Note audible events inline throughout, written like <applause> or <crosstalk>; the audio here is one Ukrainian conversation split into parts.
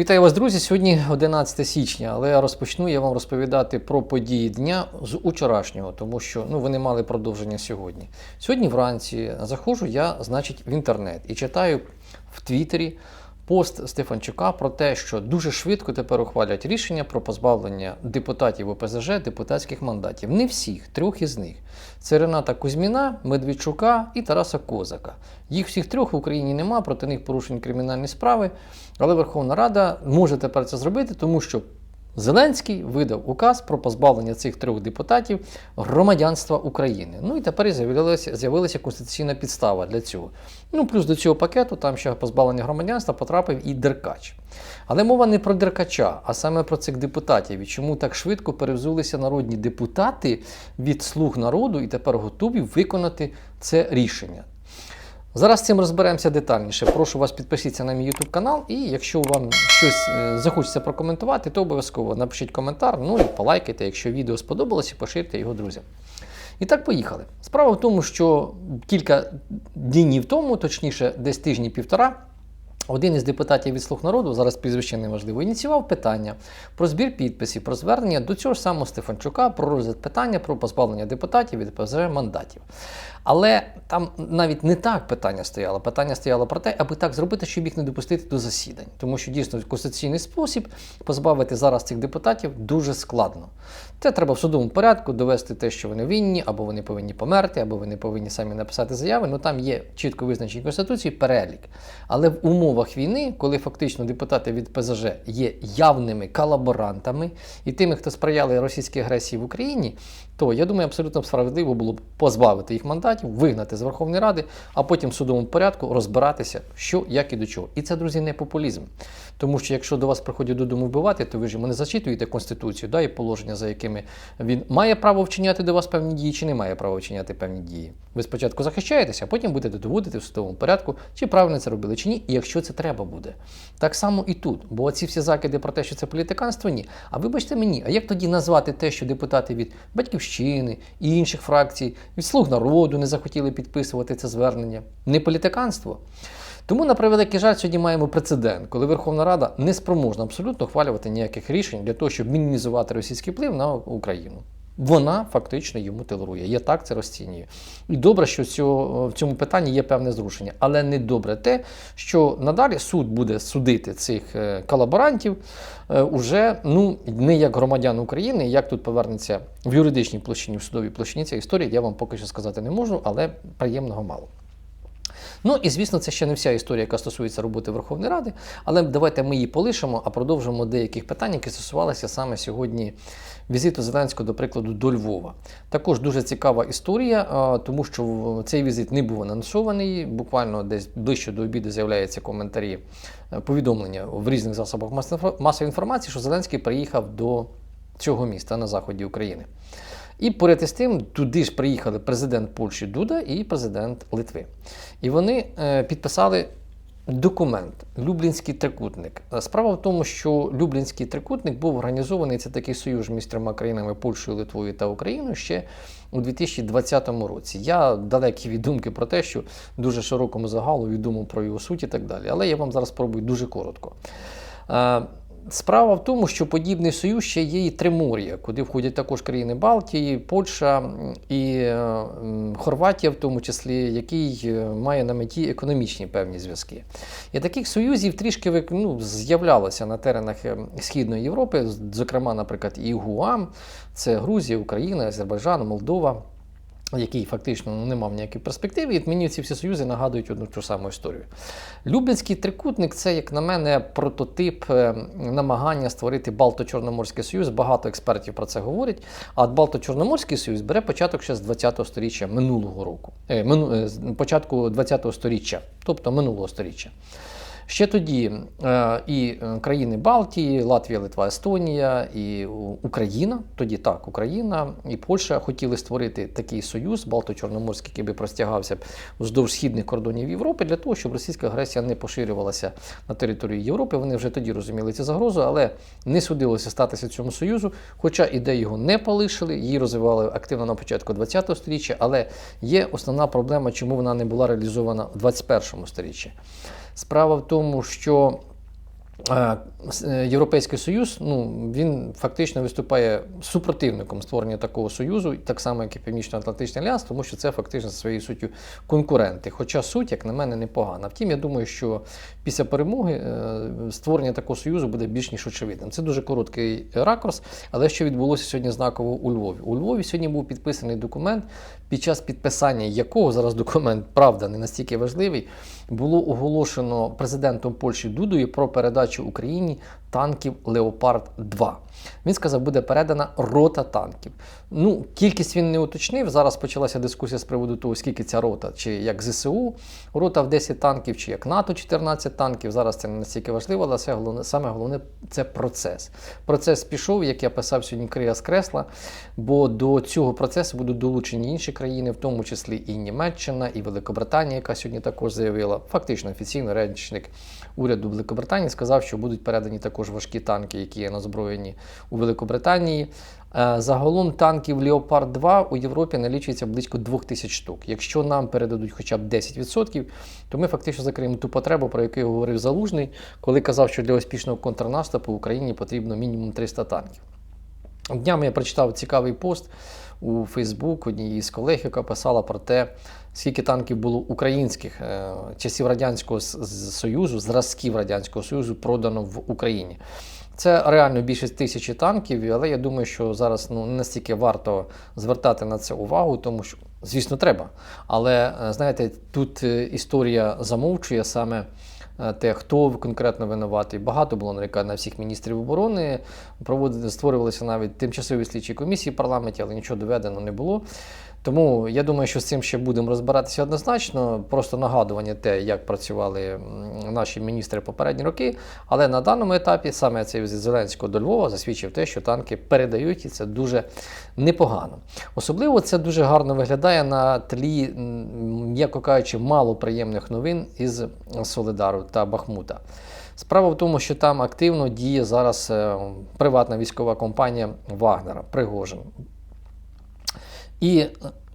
Вітаю вас, друзі! Сьогодні 11 січня, але розпочну я вам розповідати про події дня з учорашнього, тому що ну, вони мали продовження сьогодні. Сьогодні вранці заходжу я, значить, в інтернет і читаю в Твіттері пост Стефанчука про те, що дуже швидко тепер ухвалять рішення про позбавлення депутатів ОПЗЖ депутатських мандатів. Не всіх, трьох із них. Це Рената Кузьміна, Медведчука і Тараса Козака. Їх всіх трьох в Україні нема, проти них порушені кримінальні справи. Але Верховна Рада може тепер це зробити, тому що Зеленський видав указ про позбавлення цих трьох депутатів громадянства України. Ну і тепер з'явилася, з'явилася конституційна підстава для цього. Ну, плюс до цього пакету там ще позбавлення громадянства потрапив і Деркач. Але мова не про Деркача, а саме про цих депутатів. І чому так швидко перевзулися народні депутати від слуг народу і тепер готові виконати це рішення. Зараз цим розберемося детальніше. Прошу вас підпишіться на мій YouTube канал, і якщо вам щось е, захочеться прокоментувати, то обов'язково напишіть коментар, ну і полайкайте, якщо відео сподобалося, поширте його друзям. І так, поїхали. Справа в тому, що кілька днів тому, точніше, десь тижні-півтора, один із депутатів від «Слуг народу, зараз прізвище неважливо, ініціював питання про збір підписів, про звернення до цього ж самого Стефанчука, про розгляд питання про позбавлення депутатів від ПЗЖ мандатів. Але там навіть не так питання стояло. Питання стояло про те, аби так зробити, щоб їх не допустити до засідань. Тому що дійсно конституційний спосіб позбавити зараз цих депутатів дуже складно. Це треба в судовому порядку довести те, що вони винні, або вони повинні померти, або вони повинні самі написати заяви. Ну там є чітко визначені Конституції перелік. Але в умовах війни, коли фактично депутати від ПЗЖ є явними колаборантами і тими, хто сприяли російській агресії в Україні, то я думаю, абсолютно справедливо було б позбавити їх мандатів, вигнати з Верховної Ради, а потім в судовому порядку розбиратися, що, як і до чого. І це, друзі, не популізм. Тому що якщо до вас приходять додому вбивати, то ви ж йому не зачитуєте Конституцію да, і положення, за якими він має право вчиняти до вас певні дії, чи не має права вчиняти певні дії. Ви спочатку захищаєтеся, а потім будете доводити в судовому порядку, чи правильно це робили, чи ні, і якщо це треба буде. Так само і тут. Бо оці всі закиди про те, що це політиканство, ні. А вибачте мені, а як тоді назвати те, що депутати від батьківщини і інших фракцій, від слуг народу не захотіли підписувати це звернення? Не політиканство? Тому, на превеликий жаль, сьогодні маємо прецедент, коли Верховна Рада не спроможна абсолютно ухвалювати ніяких рішень для того, щоб мінімізувати російський вплив на Україну. Вона фактично йому телерує. Я так це розцінюю. І добре, що в цьому питанні є певне зрушення. Але не добре те, що надалі суд буде судити цих е, колаборантів е, уже ну, не як громадян України, як тут повернеться в юридичній площині, в судовій площині ця історія, я вам поки що сказати не можу, але приємного мало. Ну і звісно, це ще не вся історія, яка стосується роботи Верховної Ради, але давайте ми її полишимо, а продовжимо деяких питань, які стосувалися саме сьогодні візиту Зеленського, до прикладу, до Львова. Також дуже цікава історія, тому що цей візит не був анонсований. Буквально десь ближче до обіду з'являються коментарі, е, повідомлення в різних засобах масової інформації, що Зеленський приїхав до цього міста на заході України. І поряд із тим туди ж приїхали президент Польщі Дуда і президент Литви. І вони е, підписали документ Люблінський трикутник. Справа в тому, що Люблінський трикутник був організований це такий союз між трьома країнами Польщею, Литвою та Україною ще у 2020 році. Я далекий від думки про те, що дуже широкому загалу відомо про його суть і так далі. Але я вам зараз спробую дуже коротко. Справа в тому, що подібний союз ще є і Тримор'я, куди входять також країни Балтії, Польща і е, Хорватія, в тому числі, який е, має на меті економічні певні зв'язки. І таких союзів трішки ну, з'являлося на теренах е, Східної Європи, зокрема, наприклад, і Гуам, це Грузія, Україна, Азербайджан, Молдова який фактично ну, не мав ніякої перспективи, і мені ці всі союзи нагадують одну ту саму історію. Люблінський трикутник це, як на мене, прототип е, намагання створити Балто-Чорноморський Союз. Багато експертів про це говорять. А Балто-Чорноморський Союз бере початок ще з 20-го сторіччя минулого року, е, мину, е, початку 20-го сторіччя, тобто минулого сторіччя. Ще тоді е, і е, країни Балтії, Латвія, Литва, Естонія, і Україна, тоді так, Україна і Польща хотіли створити такий союз Балто-Чорноморський, який би простягався вздовж східних кордонів Європи, для того, щоб російська агресія не поширювалася на територію Європи. Вони вже тоді розуміли цю загрозу, але не судилося статися цьому союзу. Хоча ідею його не полишили, її розвивали активно на початку ХХ століття, але є основна проблема, чому вона не була реалізована в 21 столітті. Справа в тому, що Європейський Союз ну, він фактично виступає супротивником створення такого союзу, так само, як і Північно-Атлантичний альянс, тому що це фактично своєю суттю конкуренти. Хоча суть, як на мене, непогана. Втім, я думаю, що після перемоги е, створення такого союзу буде більш ніж очевидним. Це дуже короткий ракурс, але що відбулося сьогодні знаково у Львові? У Львові сьогодні був підписаний документ, під час підписання якого зараз документ, правда, не настільки важливий, було оголошено президентом Польщі Дудою про передачу Україні танків Леопард 2. Він сказав, буде передана рота танків. Ну, кількість він не уточнив. Зараз почалася дискусія з приводу того, скільки ця рота, чи як ЗСУ, рота в 10 танків, чи як НАТО 14 танків. Зараз це не настільки важливо, але це головне, саме головне це процес. Процес пішов, як я писав сьогодні Крия з кресла, бо до цього процесу будуть долучені інші країни, в тому числі і Німеччина, і Великобританія, яка сьогодні також заявила. Фактично офіційно речник уряду Великобританії сказав, що будуть передані також важкі танки, які є назброєні у Великобританії. Е, Загалом танків Леопард 2 у Європі налічується близько 2000 штук. Якщо нам передадуть хоча б 10%, то ми фактично закриємо ту потребу, про яку говорив Залужний, коли казав, що для успішного контрнаступу Україні потрібно мінімум 300 танків. Днями я прочитав цікавий пост у Фейсбук однієї з колег, яка писала про те, скільки танків було українських е, часів Радянського Союзу, зразків Радянського Союзу продано в Україні. Це реально більше тисячі танків, але я думаю, що зараз ну, не настільки варто звертати на це увагу, тому що, звісно, треба. Але е, знаєте, тут е, історія замовчує саме те, хто конкретно винуватий. Багато було нарікань на всіх міністрів оборони. Проводили, створювалися навіть тимчасові слідчі комісії в парламенті, але нічого доведено не було. Тому я думаю, що з цим ще будемо розбиратися однозначно. Просто нагадування те, як працювали наші міністри попередні роки. Але на даному етапі саме цей візит Зеленського до Львова засвідчив те, що танки передають, і це дуже непогано. Особливо це дуже гарно виглядає на тлі, м'яко кажучи, мало приємних новин із Солидару та Бахмута. Справа в тому, що там активно діє зараз е, приватна військова компанія Вагнера Пригожин. І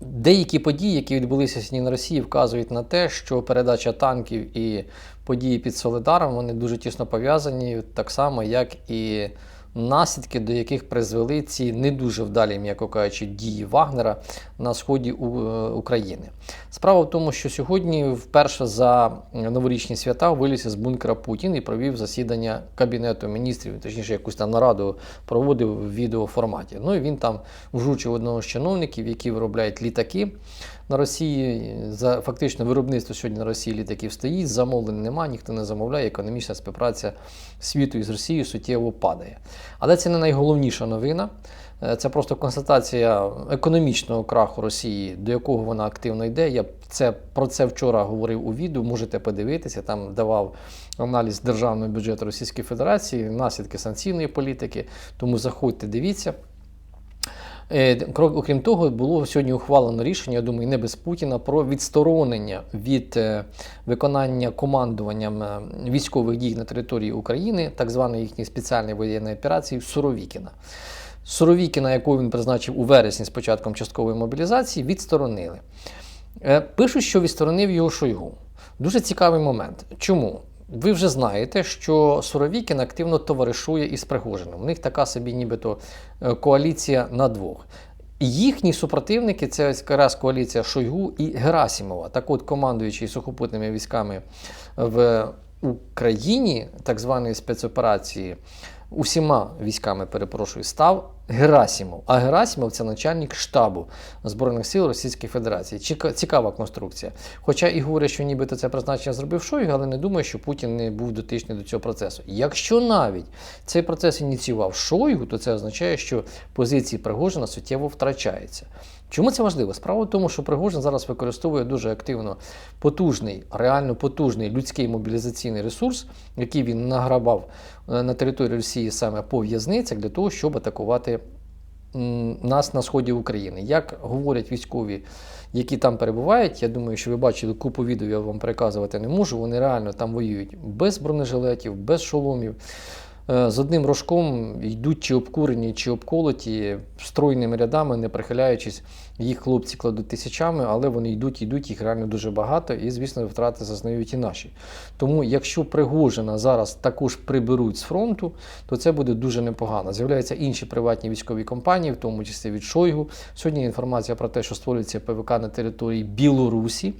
деякі події, які відбулися сьогодні на Росії, вказують на те, що передача танків і події під Солидаром вони дуже тісно пов'язані, так само, як і наслідки, до яких призвели ці не дуже вдалі, м'яко кажучи, дії Вагнера на сході е, України. Справа в тому, що сьогодні вперше за новорічні свята виліз із бункера Путін і провів засідання Кабінету міністрів, точніше, якусь там нараду проводив в відеоформаті. Ну і він там вжучив одного з чиновників, які виробляють літаки на Росії. За фактично виробництво сьогодні на Росії літаків стоїть, замовлень немає, ніхто не замовляє. Економічна співпраця світу із Росією суттєво падає. Але це не найголовніша новина. Е, Це просто констатація економічного краху Росії, до якого вона активно йде. Я це, про це вчора говорив у відео, можете подивитися. Там давав аналіз державного бюджету Російської Федерації, наслідки санкційної політики. Тому заходьте, дивіться. Е, Окрім того, було сьогодні ухвалено рішення, я думаю, не без Путіна, про відсторонення від е, виконання командуванням е, військових дій на території України, так званої їхньої спеціальної воєнної операції Суровікіна. Суровікіна, яку він призначив у вересні з початком часткової мобілізації, відсторонили. Пишуть, що відсторонив його Шойгу. Дуже цікавий момент. Чому? Ви вже знаєте, що Суровікін активно товаришує із Пригожиним. У них така собі нібито е, коаліція на двох. Їхні супротивники це якраз коаліція Шойгу і Герасімова. Так от, командуючий сухопутними військами в Україні, так званої спецоперації, усіма військами, перепрошую, став Герасімов. А Герасімов це начальник штабу Збройних сил Російської Федерації. Цікава конструкція. Хоча і говорять, що нібито це призначення зробив Шойгу, але не думаю, що Путін не був дотичний до цього процесу. Якщо навіть цей процес ініціював Шойгу, то це означає, що позиції Пригожина суттєво втрачаються. Чому це важливо? Справа в тому, що Пригожин зараз використовує дуже активно потужний, реально потужний людський мобілізаційний ресурс, який він награбав е, на території Росії саме по в'язницях для того, щоб атакувати нас на сході України. Як говорять військові, які там перебувають, я думаю, що ви бачили купу відео, я вам переказувати не можу. Вони реально там воюють без бронежилетів, без шоломів. Е, з одним рожком йдуть чи обкурені, чи обколоті стройними рядами, не прихиляючись. Їх хлопці кладуть тисячами, але вони йдуть, йдуть, їх реально дуже багато, і, звісно, втрати зазнають і наші. Тому, якщо Пригожина зараз також приберуть з фронту, то це буде дуже непогано. З'являються інші приватні військові компанії, в тому числі від Шойгу. Сьогодні інформація про те, що створюється ПВК на території Білорусі.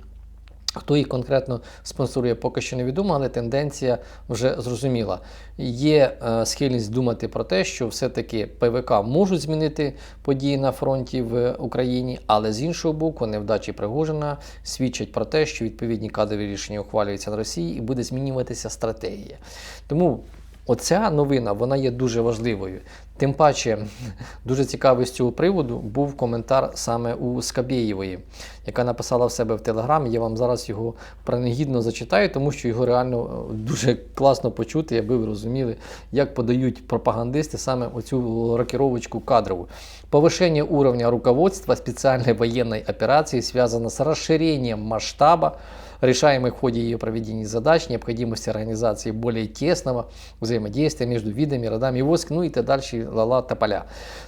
Хто їх конкретно спонсорує, поки що невідомо, але тенденція вже зрозуміла. Є е, схильність думати про те, що все-таки ПВК можуть змінити події на фронті в Україні, але з іншого боку, невдачі Пригожина свідчать про те, що відповідні кадрові рішення ухвалюються на Росії і буде змінюватися стратегія. Тому Оця новина вона є дуже важливою. Тим паче, <laughs> дуже цікавий з цього приводу був коментар саме у Скабєєвої, яка написала в себе в Телеграмі. Я вам зараз його принагідно зачитаю, тому що його реально е, дуже класно почути, аби ви розуміли, як подають пропагандисти саме оцю рокировочку кадрову. Повышение уровня руководства специальной военной операции связано с расширением масштаба решаемых в ходе ее проведения задач, необходимости организации более тесного взаимодействия между видами, родами войск, ну і та далі лала та поля.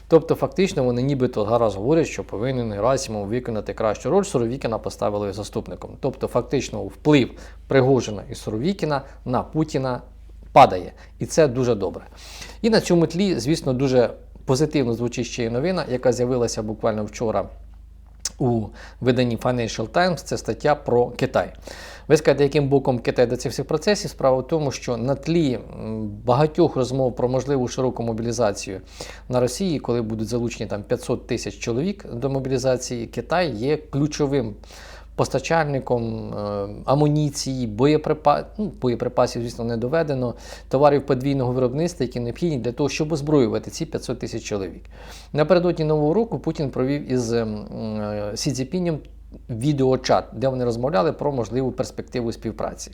Тобто, фактично, вони нібито гаразд говорять, що повинен Герасимов виконати кращу роль, Суровікіна поставили заступником. Тобто, фактично, вплив Пригожина і Суровікіна на Путіна падає. І це дуже добре. І на цьому тлі, звісно, дуже позитивно звучить ще й новина, яка з'явилася буквально вчора у виданні Financial Times це стаття про Китай. Ви скажете, яким боком Китай до цих всіх процесів? Справа в тому, що на тлі багатьох розмов про можливу широку мобілізацію на Росії, коли будуть залучені там 500 тисяч чоловік до мобілізації, Китай є ключовим. Постачальником е, амуніції, боєприпасів, ну, боєприпасів, звісно, не доведено, товарів подвійного виробництва, які необхідні для того, щоб озброювати ці 500 тисяч чоловік. Напередодні нового року Путін провів із е, Сі Цзіпінем відеочат, де вони розмовляли про можливу перспективу співпраці.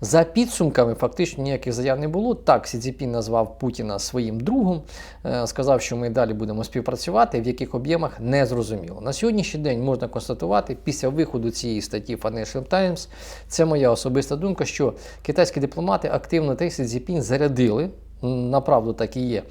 За підсумками, фактично ніяких заяв не було. Так, Сі Цзіпін назвав Путіна своїм другом, е, сказав, що ми далі будемо співпрацювати, в яких об'ємах не зрозуміло. На сьогоднішній день можна констатувати, після виходу цієї статті Financial Times, це моя особиста думка, що китайські дипломати активно Сі Цзіпін зарядили. Направду так і є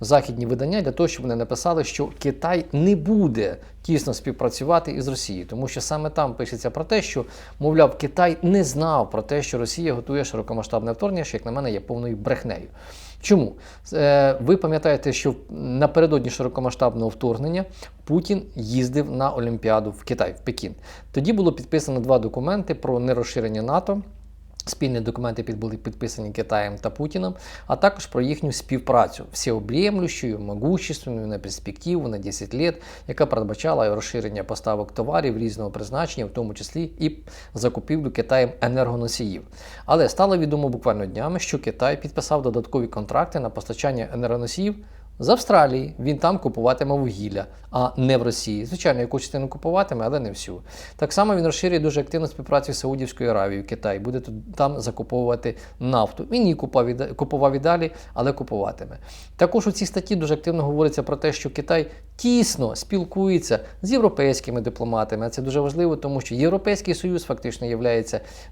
західні видання для того, щоб вони написали, що Китай не буде тісно співпрацювати із Росією, тому що саме там пишеться про те, що, мовляв, Китай не знав про те, що Росія готує широкомасштабне вторгнення, що як на мене є повною брехнею. Чому? Е, ви пам'ятаєте, що напередодні широкомасштабного вторгнення Путін їздив на Олімпіаду в Китай, в Пекін. Тоді було підписано два документи про нерозширення НАТО. Спільні документи були підписані Китаєм та Путіном, а також про їхню співпрацю всеоб'ємлющою, могущественною на перспективу на 10 років, яка передбачала розширення поставок товарів різного призначення, в тому числі і закупівлю Китаєм енергоносіїв. Але стало відомо буквально днями, що Китай підписав додаткові контракти на постачання енергоносіїв з Австралії він там купуватиме вугілля, а не в Росії. Звичайно, яку частину купуватиме, але не всю. Так само він розширює дуже активну співпрацю з Саудівською Аравією, Китай, буде тут там закуповувати нафту. Він її купував і далі, але купуватиме. Також у цій статті дуже активно говориться про те, що Китай тісно спілкується з європейськими дипломатами. Це дуже важливо, тому що Європейський Союз фактично є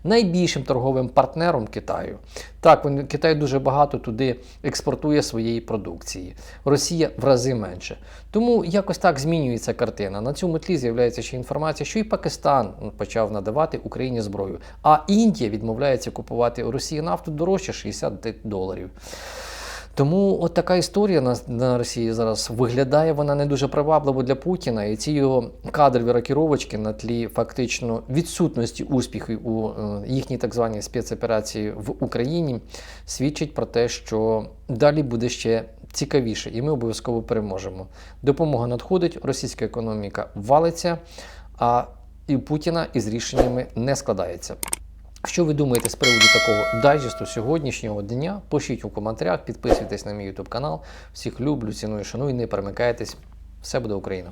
найбільшим торговим партнером Китаю. Так, він, Китай дуже багато туди експортує своєї продукції. Росія в рази менше. Тому якось так змінюється картина. На цьому тлі з'являється ще інформація, що і Пакистан почав надавати Україні зброю, а Індія відмовляється купувати у Росії нафту дорожче 60 доларів. Тому от така історія на на Росії зараз виглядає вона не дуже привабливо для Путіна, і ці його кадрові рокіровочки на тлі фактично відсутності успіхів у е, їхній так званій спецоперації в Україні свідчить про те, що далі буде ще цікавіше, і ми обов'язково переможемо. Допомога надходить, російська економіка валиться, а і Путіна із рішеннями не складається. Що ви думаєте з приводу такого дайджесту сьогоднішнього дня? Пишіть у коментарях, підписуйтесь на мій YouTube канал. Всіх люблю, ціную, шаную, не перемикайтесь. Все буде Україна!